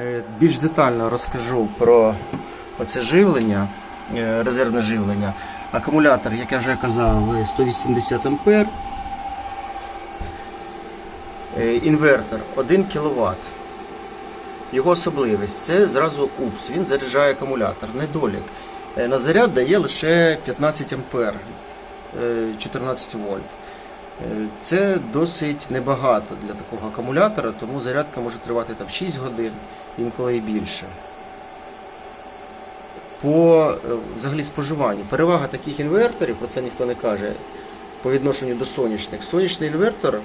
Е, Більш детально розкажу про оце живлення, е, резервне живлення. Акумулятор, як я вже казав, 180 А. Е, Інвертор 1 кВт. Його особливість це зразу УПС. Він заряджає акумулятор. Недолік. На заряд дає лише 15 А, 14 вольт. Е, Це досить небагато для такого акумулятора, тому зарядка може тривати там 6 годин, інколи і більше. По е, взагалі споживанню. Перевага таких інверторів, про це ніхто не каже, по відношенню до сонячних. Сонячний інвертор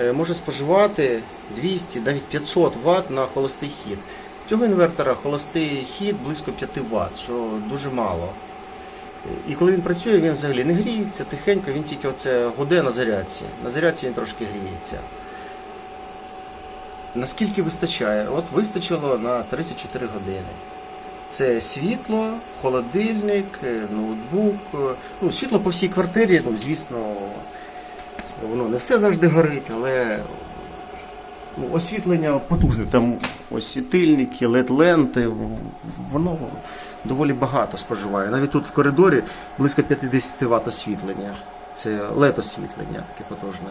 е, може споживати 200, навіть 500 Вт на холостий хід. Цього інвертора холостий хід близько 5 Вт, що дуже мало. І коли він працює, він взагалі не гріється, тихенько, він тільки оце гуде на зарядці. На зарядці він трошки гріється. Наскільки вистачає? От вистачило на 34 години. Це світло, холодильник, е, ноутбук. е, Ну, світло по всій квартирі, ну, звісно, воно не все завжди горить, але ну, освітлення потужне. Там ось світильники, LED-ленти, воно доволі багато споживає. Навіть тут в коридорі близько 50 Вт освітлення. Це LED освітлення таке потужне.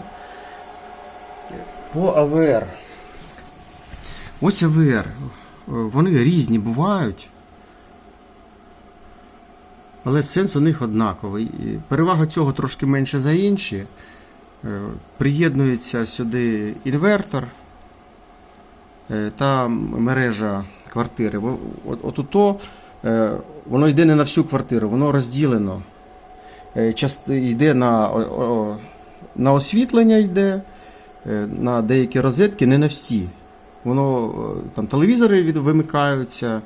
По АВР. Ось АВР. Вони різні бувають. Але сенс у них однаковий. Перевага цього трошки менше за інші. Е, Приєднується сюди інвертор е, та мережа квартири. От, от ото, е, воно йде не на всю квартиру, воно розділено. Е, йде на, на освітлення йде, е, на деякі розетки, не на всі. Воно е, там телевізори вимикаються,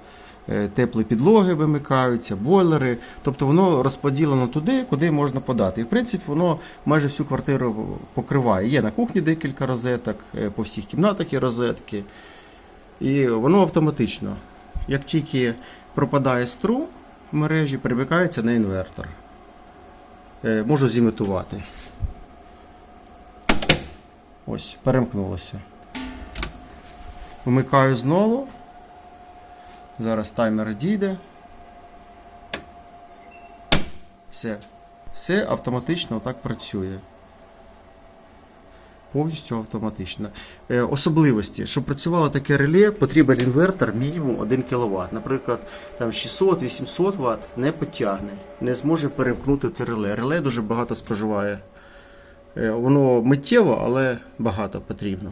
е, теплі підлоги вимикаються, бойлери. Тобто воно розподілено туди, куди можна подати. І в принципі воно майже всю квартиру покриває. Є на кухні декілька розеток, е, по всіх кімнатах є розетки. І воно автоматично. Як тільки пропадає струм в мережі, перемикається на інвертор. Е, Можу зімітувати. Ось, перемкнулося. Вмикаю знову. Зараз таймер дійде. Все. Все автоматично так працює. Повністю автоматично. Е, особливості. Щоб працювало таке реле, потрібен інвертор мінімум 1 кВт. Наприклад, 600-800 Вт не потягне, не зможе перемкнути це реле. Реле дуже багато споживає. Е, воно миттєво, але багато потрібно.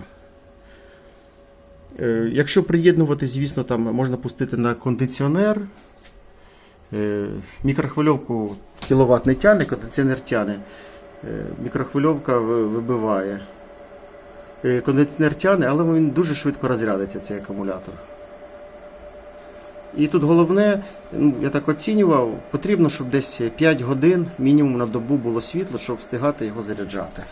Е, Якщо приєднувати, звісно, там можна пустити на кондиціонер. Мікрохвильовку кіловат не тягне, кондиціонер тягне. Е, Мікрохвильовка вибиває. Е, Кондиціонер тягне, але він дуже швидко розрядиться, цей акумулятор. І тут головне, ну, я так оцінював, потрібно, щоб десь 5 годин мінімум на добу було світло, щоб встигати його заряджати.